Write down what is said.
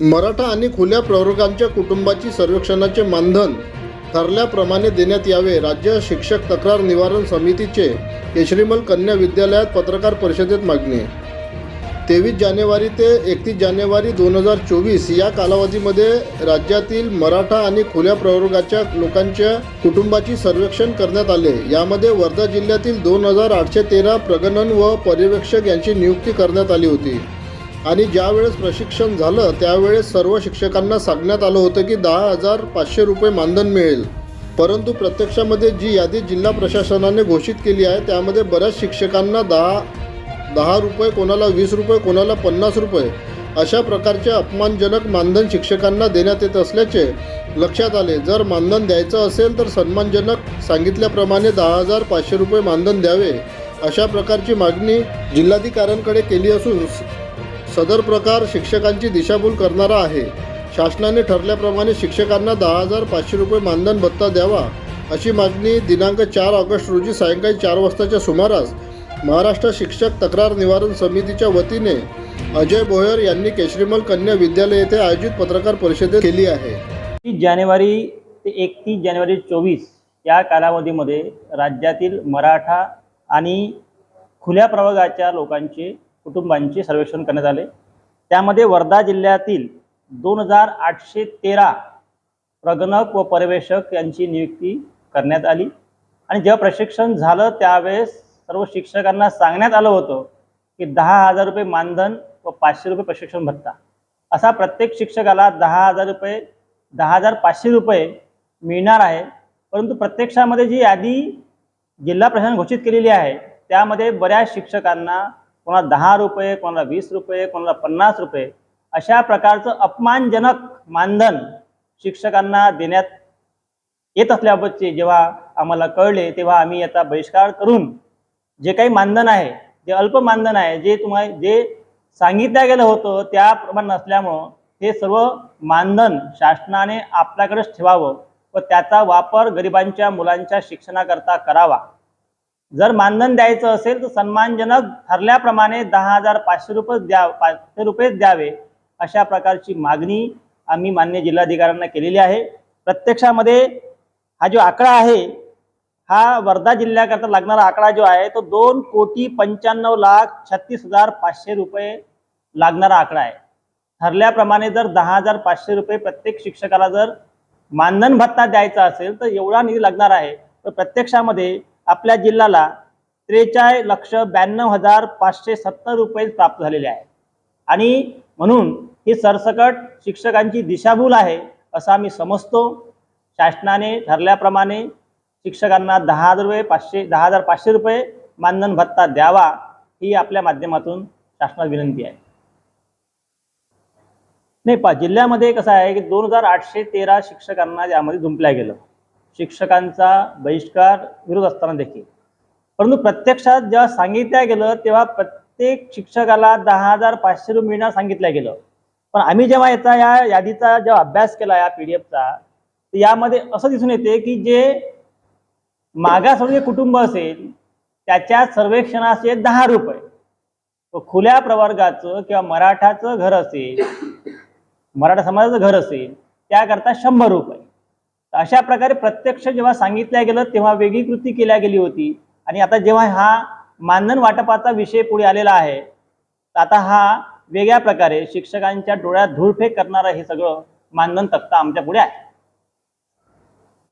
मराठा आणि खुल्या प्रवर्गांच्या कुटुंबाची सर्वेक्षणाचे मानधन ठरल्याप्रमाणे देण्यात यावे. राज्य शिक्षक तक्रार निवारण समितीचे केशरीमल कन्या विद्यालयात पत्रकार परिषदेत मागणी. तेवीस जानेवारी ते एकतीस जानेवारी दोन हजार चोवीस या कालावधीमध्ये राज्यातील मराठा आणि खुल्या प्रवर्गाच्या लोकांच्या कुटुंबाची सर्वेक्षण करण्यात आले. यामध्ये वर्धा जिल्ह्यातील दोन हजार आठशे तेरा प्रगणन व पर्यवेक्षक यांची नियुक्ती करण्यात आली होती. आणि ज्यावेळेस प्रशिक्षण झालं त्यावेळेस सर्व शिक्षकांना सांगण्यात आलं होतं की दहा हजार पाचशे रुपये मानधन मिळेल. परंतु प्रत्यक्षामध्ये जी यादी जिल्हा प्रशासनाने घोषित केली आहे त्यामध्ये बऱ्याच शिक्षकांना दहा दहा रुपये कोणाला वीस रुपये कोणाला पन्नास रुपये अशा प्रकारचे अपमानजनक मानधन शिक्षकांना देण्यात येत असल्याचे लक्षात आले. जर मानधन द्यायचं असेल तर सन्मानजनक सांगितल्याप्रमाणे दहा हजार पाचशे रुपये मानधन द्यावे अशा प्रकारची मागणी जिल्हाधिकाऱ्यांकडे केली असून सदर प्रकार शिक्षकांची दिशाभूल करणारा आहे. शासनाने ठरल्याप्रमाणे शिक्षकांना दहा हजार पाचशे रुपये मानधन भत्ता द्यावा अशी मागणी दिनांक चार ऑगस्ट रोजी सायंकाळी चार वाजताच्या सुमारास महाराष्ट्र शिक्षक तक्रार निवारण समितीच्या वतीने अजय भोयर यांनी केशरीमल कन्या विद्यालय येथे आयोजित पत्रकार परिषदेत केली आहे. तीस जानेवारी ते एकतीस जानेवारी चोवीस या कालावधीमध्ये राज्यातील मराठा आणि खुल्या प्रवर्गाच्या लोकांचे कुटुंबांचे सर्वेक्षण करण्यात आले. त्यामध्ये वर्धा जिल्ह्यातील दोन हजार आठशे तेरा प्रगणक व पर्यवेक्षक यांची नियुक्ती करण्यात आली. आणि जेव्हा प्रशिक्षण झालं त्यावेळेस सर्व शिक्षकांना सांगण्यात आलं होतं की दहा हजार रुपये मानधन व पाचशे रुपये प्रशिक्षण भत्ता. असा प्रत्येक शिक्षकाला दहा हजार रुपये दहा हजार पाचशे रुपये मिळणार आहे. परंतु प्रत्यक्षामध्ये जी यादी जिल्हा प्रशासन घोषित केलेली आहे त्यामध्ये बऱ्याच शिक्षकांना कोणाला दहा रुपये कोणाला वीस रुपये कोणाला पन्नास रुपये अशा प्रकारचं अपमानजनक मानधन शिक्षकांना देण्यात येत असल्याबाबतचे जेव्हा आम्हाला कळले तेव्हा आम्ही याचा बहिष्कार करून जे काही मानधन आहे जे अल्प मानधन आहे जे तुम्हाला जे सांगितलं गेलं होतं त्याप्रमाणे नसल्यामुळं हे सर्व मानधन शासनाने आपल्याकडेच ठेवावं व त्याचा वापर गरिबांच्या मुलांच्या शिक्षणाकरता करावा. जर मानधन द्यायचं असेल तर सन्मानजनक ठरल्याप्रमाणे दहा हजार पाचशे रुपये द्या पाचशे रुपयेच द्यावे अशा प्रकारची मागणी आम्ही मान्य जिल्हाधिकाऱ्यांना केलेली आहे. प्रत्यक्षामध्ये हा जो आकडा आहे हा वर्धा जिल्ह्याकरता लागणारा आकडा जो आहे तो दोन कोटी पंच्याण्णव लाख छत्तीस हजार पाचशे रुपये लागणारा आकडा आहे. ठरल्याप्रमाणे जर दहा हजार पाचशे रुपये प्रत्येक शिक्षकाला जर मानधन भत्ता द्यायचा असेल तर एवढा निधी लागणार आहे. तर प्रत्यक्षामध्ये आपल्या जिल्ह्याला त्रेचाळीस लक्ष ब्याण्णव हजार पाचशे सत्तर रुपये प्राप्त झालेले आहे. आणि म्हणून ही सरसकट शिक्षकांची दिशाभूल आहे असं आम्ही समजतो. शासनाने ठरल्याप्रमाणे शिक्षकांना दहा हजार रुपये पाचशे दहा हजार पाचशे रुपये मानधन भत्ता द्यावा ही आपल्या माध्यमातून शासनाला विनंती आहे. नाही पा जिल्ह्यामध्ये कसं आहे की दोन हजार आठशे तेरा शिक्षकांना यामध्ये जुंपल्या गेलं. शिक्षकांचा बहिष्कार विरोध असताना देखील. परंतु प्रत्यक्षात जेव्हा सांगितलं गेलं तेव्हा प्रत्येक शिक्षकाला दहा हजार पाचशे रुपये मिळणार सांगितलं गेलं. पण आम्ही जेव्हा याचा या यादीचा जेव्हा अभ्यास केला या पी डी एफचा तर यामध्ये असं दिसून येते की जे मागासवर्गीय कुटुंब असेल त्याच्या सर्वेक्षणाचे दहा रुपये. खुल्या प्रवर्गाचं किंवा मराठाचं घर असेल मराठा समाजाचं घर असेल त्याकरता शंभर रुपये. अशा प्रकारे प्रत्यक्ष जेव्हा सांगितलं गेलं तेव्हा वेगळी कृती केल्या गेली होती. आणि आता जेव्हा हा मानधन वाटपाचा विषय पुढे आलेला आहे तर आता हा वेगळ्या प्रकारे शिक्षकांच्या डोळ्यात धूळफेक करणारं हे सगळं मानधन तक्ता आमच्या पुढे आहे.